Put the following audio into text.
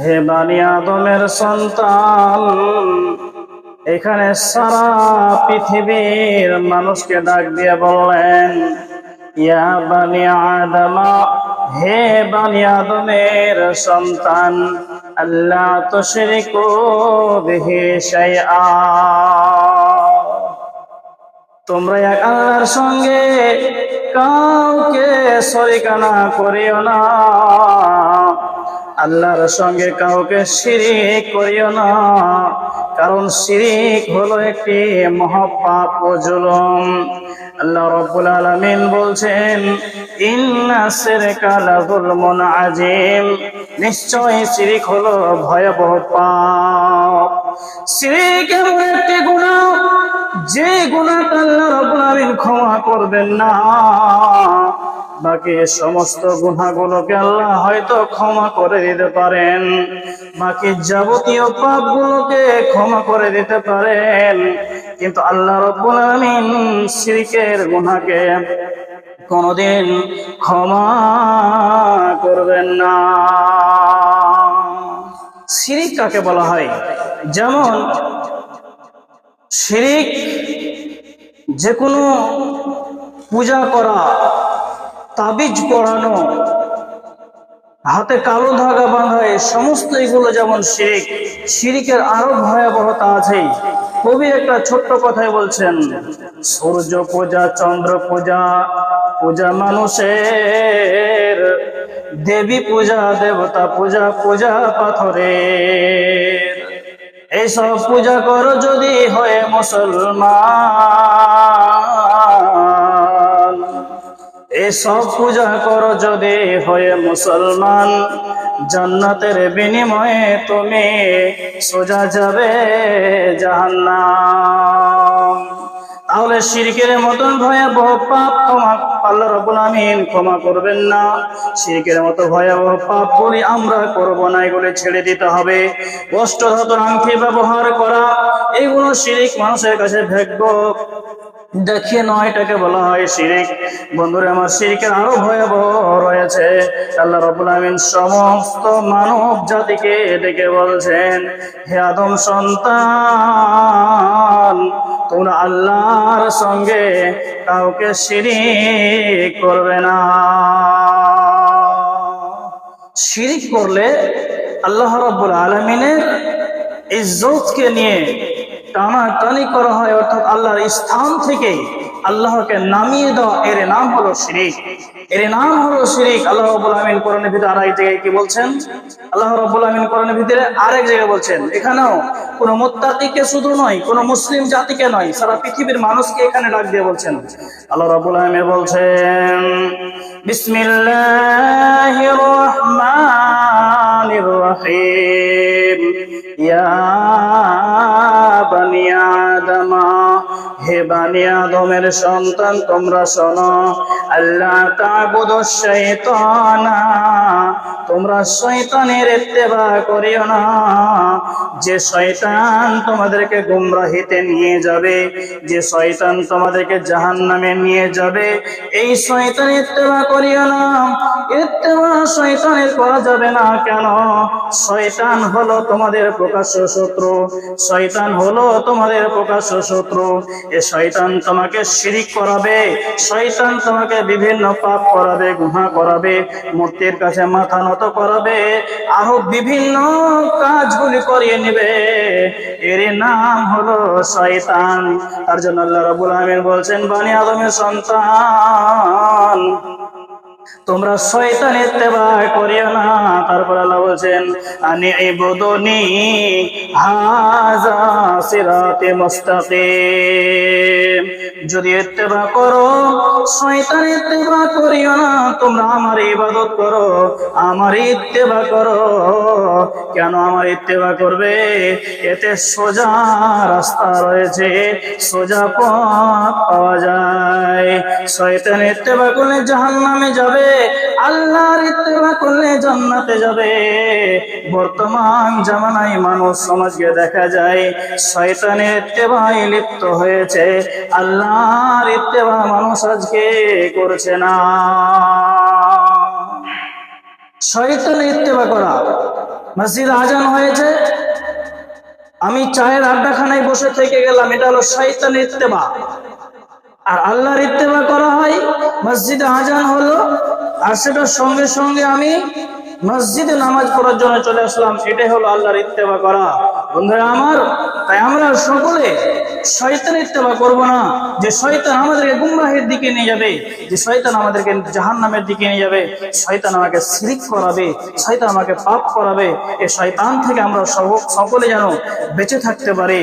হে বানি আদমের সন্তান, এখানে সারা পৃথিবীর মানুষকে ডাক দিয়ে বললেন, ইয়া বানি আদমা, হে বানি আদমের সন্তান আল্লাহ তো বিহি শাইআ। তোমরা এক আল্লাহর সঙ্গে কাউকে শরিকানা করিও না। আল্লাহর সঙ্গে কাউকে শিরিক করিও না। কারণ শিরিক হলো একটি মহাপাপ ও জুলুম। আল্লাহ রাব্বুল আলামিন বলছেন, ইন্না শিরকা লাযুলমুন আযীম নিশ্চয়ই শিরিক হলো ভয়াবহ পাপ। শিরিক এমন একটি গুনাহ যে গুণাটা আল্লাহ রাব্বুল আলামিন ক্ষমা করবেন না। বাকি সমস্ত গুনাহগুলোকে আল্লাহ হয়তো ক্ষমা করে দিতে পারেন। বাকি যাবতীয় পাপগুলোকে ক্ষমা করে দিতে পারেন। কিন্তু আল্লাহ রাব্বুল আলামিন শিরকের গুনাহকে কোনদিন ক্ষমা করবেন না। শিরিক কাকে বলা হয়? যেমন শিরিক যে কোনো পূজা করা, তাবিজ পড়ানো, হাতে কালো ধাগা বাঁধা, এই সমস্ত এগুলো যেমন শিরিক, শিরিকের আরও ভয়াবহতা আছে কবি একটা ছোট্ট কথাই বলছেন, সূর্য পূজা, চন্দ্র পূজা পূজা মানুষের, দেবী পূজা, দেবতা পূজা পূজা পাথরের। এইসব পূজা করো যদি হয়ে মুসলমান। এসব পূজা করো যদি হয়ে মুসলমান, জান্নাতের বিনিময়ে তুমি সোজা যাবে জাহান্নাম। তাহলে শিরকের মতন ভয়াবহ পাপ ক্ষমা আল্লাহ রব্বুল আমিন ক্ষমা করবেন না। শিরকের মতো ভয়াবহ পাপ গুলি আমরা করব না, এগুলি ছেড়ে দিতে হবে। অষ্টধাতু আংটি ব্যবহার করা, এগুলো শিরিক মানুষের কাছে ভাগ্য দেখিয়ে নয় এটাকে বলা হয় শিরিক। বন্ধুরা, আমার শিরিকের আরও ভয়াবহ রয়েছে। আল্লাহ রবুল আমিন সমস্ত মানব জাতিকে ডেকে বলছেন, হে আদম সন্তান তোমরা আল্লাহর সঙ্গে কাউকে শিরিক করবে না। শিরিক করলে আল্লাহ রব্বুল আলমিনের ইজ্জতকে নিয়ে টানাটানি করা হয়, অর্থাৎ আল্লাহর স্থান থেকে আল্লাহকে নামিয়ে দেওয়া, এর নাম হলো শিরিক। এর নাম হলো শিরিক। আল্লাহ রাব্বুল আমিন কোরআনের ভিতরে আরেক জায়গায় কি বলছেন? আল্লাহ রাব্বুল আমিন কোরআনের ভিতরে আরেক জায়গায় বলছেন, এখানেও কোন মুত্তাকিকে শুধু নয়, কোন মুসলিম জাতিকে নয়, সারা পৃথিবীর মানুষকে এখানে ডাক দিয়ে বলছেন। আল্লাহ রাব্বুল আমিন বলছেন, বিসমিল্লাহির রহমানির রহিম। হে বানি আদমের সন্তান, তোমরা শোনো, আল্লাহ তাবুদু তোমরা শয়তানের ইত্তেবা করিও না। যে শয়তান তোমাদেরকে গুমরাহিতে নিয়ে যাবে, যে শয়তান তোমাদেরকে জাহান্নামে নিয়ে যাবে, এই শয়তান ইত্তেবা করিও না। ইত্তেবা শয়তানের করা যাবে না কেন? শয়তান হলো তোমাদের প্রকাশ্য শত্রু। শয়তান হলো তোমাদের প্রকাশ্য শত্রু। এ শয়তান তোমাকে শিরিক করাবে, শয়তান তোমাকে বিভিন্ন পাপ করাবে গুহা করাবে, মূর্তির কাছে মাথা নত করাবে, আরও বিভিন্ন কাজগুলি করিয়ে নেবে। এর নাম হলো শয়তান। তার জন্য আল্লাহ রাবুল আমিন বলছেন, বানি আদমের সন্তান তোমরা শয়তানের তেবা করিও না। তারপর আল্লাহ বলছেন, আনি ইবুদুনি হাজা সিরাতে মুস্তাকিম। যদি ইত্তেবা করো, শয়তানের ইত্তেবা করিও না, তোমরা আমার ইবাদত করো আমার ইত্তেবা করো। কেন আমার ইত্তেবা করবে? এতে সোজা রাস্তা রয়েছে, সোজা পথ পাওয়া যায়। শয়তানের ইত্তেবা করলে জাহান্নামে যাবে। আল্লাহর ইত্তেবা করলে জান্নাতে যাবে। বর্তমান জামানায় মানুষ সমাজকে দেখা যায়, শয়তানের ইত্তেবায় লিপ্ত হয়েছে। আল্লাহর ইত্তেবা মানুষ আজকে করছে না। শয়তানের ইত্তেবা করা। মসজিদ আজান হয়েছে। আমি চায়ের আড্ডাখানায় বসে থেকে গেলাম, এটা হলো শয়তানের ইত্তেবা। আর আল্লাহর ইত্তেবা করা হয় মসজিদে আজান হলো, আর সেটার সঙ্গে সঙ্গে আমি মসজিদে নামাজ পড়ার জন্য চলে আসলাম। এটাই হলো আল্লাহর ইত্তেবা করা। বন্ধুরা আমার, তাই আমরা সকলে শয়তান ইত্তেবা করব না। যে শয়তান আমাদেরকে গুমরাহের দিকে নিয়ে যাবে, যে শয়তান আমাদেরকে জাহান্নামের দিকে নিয়ে যাবে, শয়তান আমাকে শিরিক করাবে, শয়তান আমাকে পাপ করাবে, এ শয়তান থেকে আমরা সকলে যেন বেঁচে থাকতে পারি।